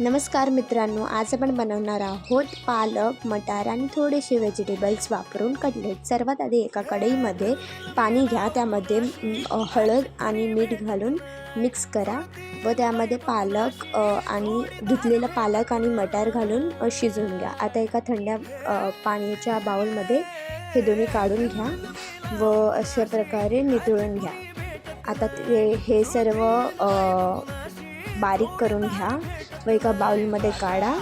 नमस्कार मित्रांनो आज आपण बनवणार आहोत पालक मटार आणि थोडेसे व्हेजिटेबल्स वापरून कटलेट. सर्वात आधी एका कढईमध्ये पाणी घ्या त्यामध्ये हळद आणि मीठ घालून मिक्स करा व त्यामध्ये पालक आणि धुतलेला पालक आणि मटार घालून शिजवून घ्या. आता एका थंड्या पाण्याच्या बाउलमध्ये हे दोन्ही काढून घ्या व अशा प्रकारे नितळून घ्या. आता ते हे सर्व बारीक करून घ्या. व एका बाउलमध्ये काढा.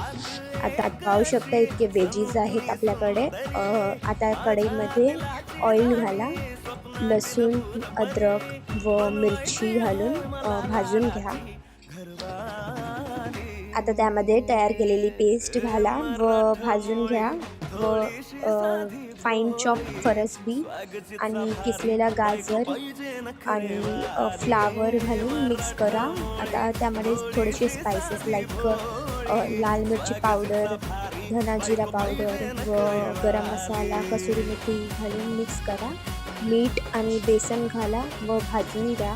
आता पाहू शकता इतके वेजीज आहेत आपल्याकडे. आता कढईमध्ये ऑइल घाला. लसूण अद्रक व मिरची घालून भाजून घ्या. आता त्यामध्ये तयार केलेली पेस्ट घाला व भाजून घ्या. व फाईन चॉप फरसबी आणि किसलेला गाजर आणि फ्लावर घालून मिक्स करा. आता त्यामध्ये थोडेसे स्पायसेस लाईक लाल मिरची पावडर धना जिरा पावडर व गरम मसाला कसुरी मेथी घालून मिक्स करा. मीठ आणि बेसन घाला व भाजून द्या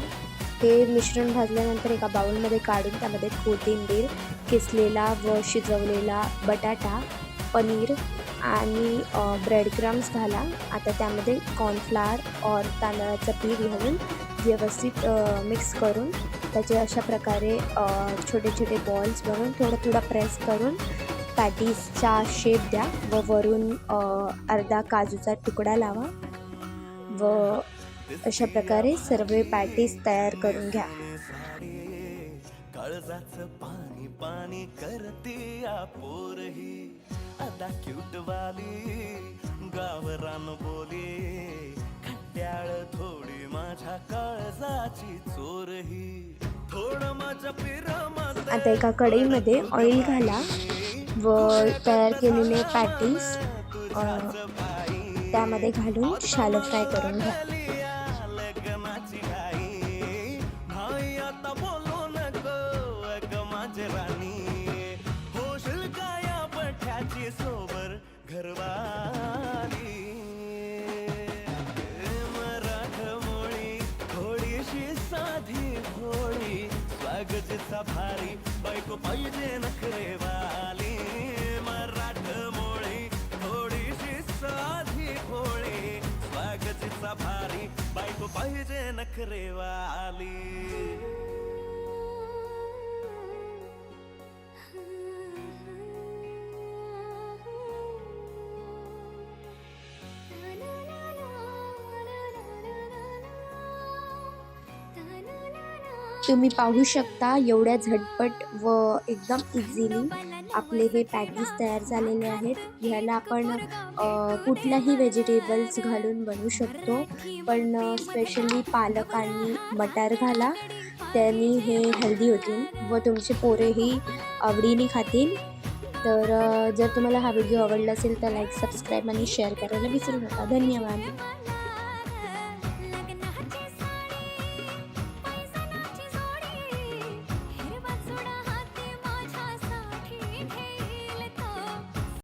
हे मिश्रण भाजल्यानंतर एका बाउलमध्ये काढून त्यामध्ये कोथिंबीर किसलेला व शिजवलेला बटाटा पनीर आणि ब्रेड क्रम्स घाला. आता त्यामध्ये कॉर्नफ्लावर और तांदळाचं पीठ घालून व्यवस्थित मिक्स करून त्याचे अशा प्रकारे छोटे छोटे बॉल्स बनवून थोडं थोडं प्रेस करून पॅटीजचा शेप द्या व वरून अर्धा काजूचा तुकडा लावा व अशा प्रकारे सर्व पॅटीज तयार करून घ्या. पाणी पाणी करते आता क्यूट वाली गावरान बोली खट्याळ थोडी माझ्या काळजाची चोरही. थोडं माझ्या पिरमत आता एका कढईमध्ये ऑइल घाला. व तयार केलेले पॅटीस त्यामध्ये घालून शालो फ्राय करून घ्या. लग्नाची घाई भाई आता बोलू नको माझे राणी भोळी स्वागतीचा भारी बायको पाहिजे नखरेवाली मराठमोळी थोडीशी साधी भोळी स्वागतीचा भारी बायको पाहिजे नखरेवाली तुम्ही पाहू शकता एवढ्या झटपट व एकदम इझिली आपले हे पॅकेज तयार झालेले आहेत. ह्याला आपण कुठल्याही व्हेजिटेबल्स घालून बनवू शकतो. पण स्पेशली पालक आणि मटार घाला. त्यांनी हे हेल्दी होतील व तुमचे पोरेही आवडीने खातील. तर जर तुम्हाला हा व्हिडिओ आवडला असेल तर लाईक सबस्क्राईब आणि शेअर करायला विसरू नका. धन्यवाद.